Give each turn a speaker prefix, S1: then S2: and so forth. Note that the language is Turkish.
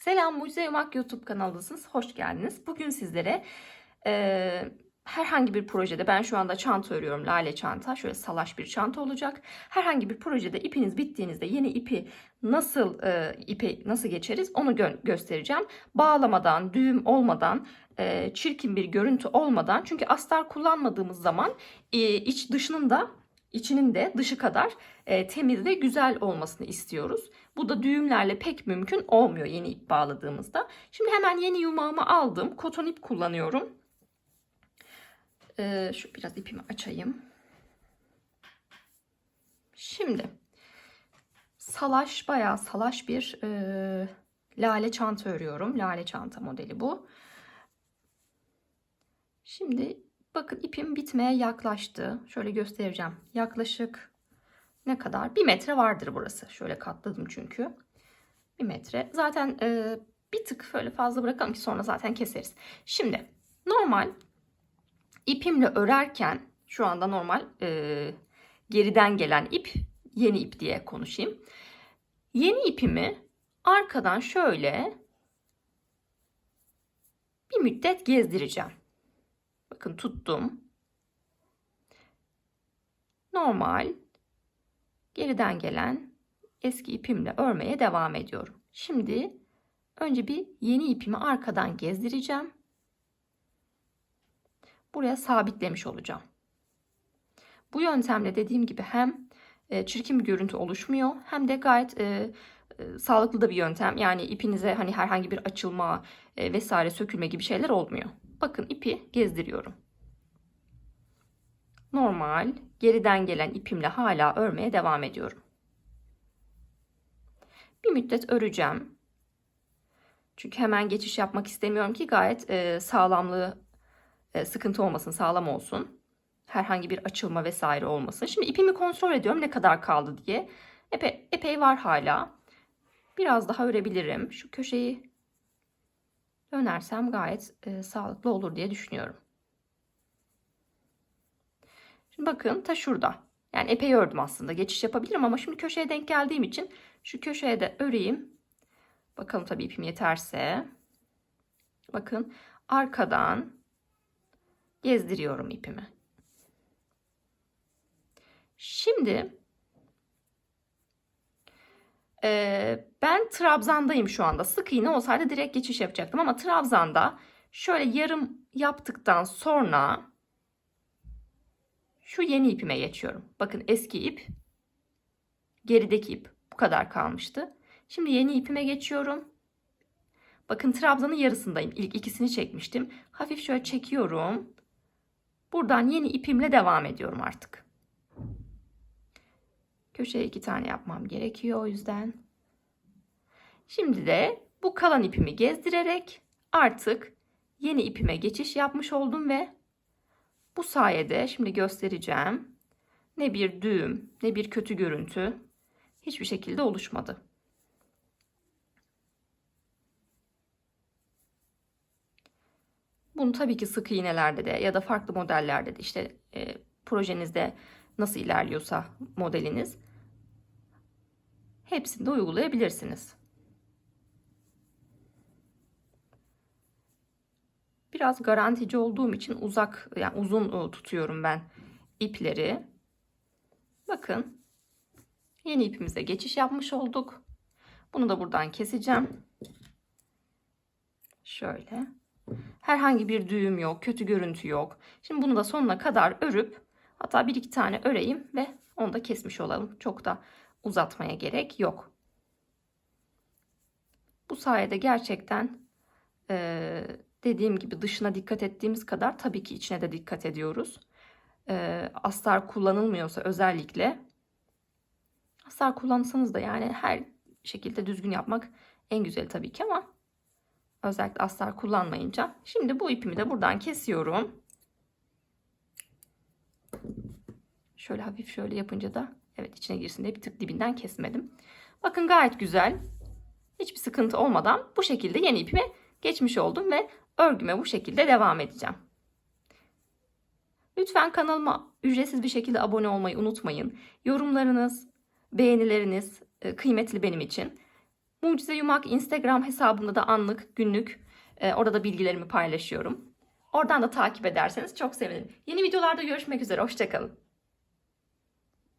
S1: Selam Mucize Yumak YouTube kanalındasınız. Hoş geldiniz. Bugün sizlere e, herhangi bir projede ben şu anda çanta örüyorum. Lale çanta. Şöyle salaş bir çanta olacak. Herhangi bir projede ipiniz bittiğinizde yeni ipi nasıl e, ipe nasıl geçeriz onu gö- göstereceğim. Bağlamadan, düğüm olmadan, e, çirkin bir görüntü olmadan. Çünkü astar kullanmadığımız zaman e, iç dışının da içinin de dışı kadar e, temiz ve güzel olmasını istiyoruz. Bu da düğümlerle pek mümkün olmuyor yeni ip bağladığımızda. Şimdi hemen yeni yumağımı aldım. Koton ip kullanıyorum. Ee, şu biraz ipimi açayım. Şimdi salaş bayağı salaş bir e, lale çanta örüyorum. Lale çanta modeli bu. Şimdi bakın ipim bitmeye yaklaştı. Şöyle göstereceğim. Yaklaşık ne kadar? Bir metre vardır burası. Şöyle katladım çünkü. Bir metre. Zaten e, bir tık böyle fazla bırakalım ki sonra zaten keseriz. Şimdi normal ipimle örerken şu anda normal e, geriden gelen ip yeni ip diye konuşayım. Yeni ipimi arkadan şöyle bir müddet gezdireceğim. Bakın tuttum. Normal geriden gelen eski ipimle örmeye devam ediyorum. Şimdi önce bir yeni ipimi arkadan gezdireceğim. Buraya sabitlemiş olacağım. Bu yöntemle dediğim gibi hem e, çirkin bir görüntü oluşmuyor hem de gayet e, e, sağlıklı da bir yöntem. Yani ipinize hani herhangi bir açılma e, vesaire sökülme gibi şeyler olmuyor. Bakın ipi gezdiriyorum. Normal geriden gelen ipimle hala örmeye devam ediyorum. Bir müddet öreceğim. Çünkü hemen geçiş yapmak istemiyorum ki gayet e, sağlamlığı e, sıkıntı olmasın, sağlam olsun. Herhangi bir açılma vesaire olmasın. Şimdi ipimi kontrol ediyorum ne kadar kaldı diye. Epey, epey var hala. Biraz daha örebilirim. Şu köşeyi dönersem gayet e, sağlıklı olur diye düşünüyorum. Bakın ta şurada. Yani epey ördüm aslında. Geçiş yapabilirim ama şimdi köşeye denk geldiğim için şu köşeye de öreyim. Bakalım tabii ipim yeterse. Bakın arkadan gezdiriyorum ipimi. Şimdi e, ben trabzandayım şu anda. Sık iğne olsaydı direkt geçiş yapacaktım ama trabzanda şöyle yarım yaptıktan sonra şu yeni ipime geçiyorum. Bakın eski ip, gerideki ip bu kadar kalmıştı. Şimdi yeni ipime geçiyorum. Bakın trabzanın yarısındayım. İlk ikisini çekmiştim. Hafif şöyle çekiyorum. Buradan yeni ipimle devam ediyorum artık. Köşeye iki tane yapmam gerekiyor o yüzden. Şimdi de bu kalan ipimi gezdirerek artık yeni ipime geçiş yapmış oldum ve bu sayede şimdi göstereceğim. Ne bir düğüm ne bir kötü görüntü hiçbir şekilde oluşmadı. Bunu tabii ki sık iğnelerde de ya da farklı modellerde de işte e, projenizde nasıl ilerliyorsa modeliniz hepsinde uygulayabilirsiniz. Biraz garantici olduğum için uzak yani uzun e, tutuyorum ben ipleri. Bakın yeni ipimize geçiş yapmış olduk. Bunu da buradan keseceğim. Şöyle. Herhangi bir düğüm yok, kötü görüntü yok. Şimdi bunu da sonuna kadar örüp hatta bir iki tane öreyim ve onu da kesmiş olalım. Çok da uzatmaya gerek yok. Bu sayede gerçekten e, dediğim gibi dışına dikkat ettiğimiz kadar tabii ki içine de dikkat ediyoruz. E, astar kullanılmıyorsa özellikle astar kullansanız da yani her şekilde düzgün yapmak en güzeli tabii ki ama özellikle astar kullanmayınca. Şimdi bu ipimi de buradan kesiyorum. Şöyle hafif şöyle yapınca da evet içine girsin diye bir tık dibinden kesmedim. Bakın gayet güzel. Hiçbir sıkıntı olmadan bu şekilde yeni ipime geçmiş oldum ve örgüme bu şekilde devam edeceğim. Lütfen kanalıma ücretsiz bir şekilde abone olmayı unutmayın. Yorumlarınız, beğenileriniz e, kıymetli benim için. Mucize Yumak Instagram hesabımda da anlık, günlük e, orada da bilgilerimi paylaşıyorum. Oradan da takip ederseniz çok sevinirim. Yeni videolarda görüşmek üzere. Hoşçakalın.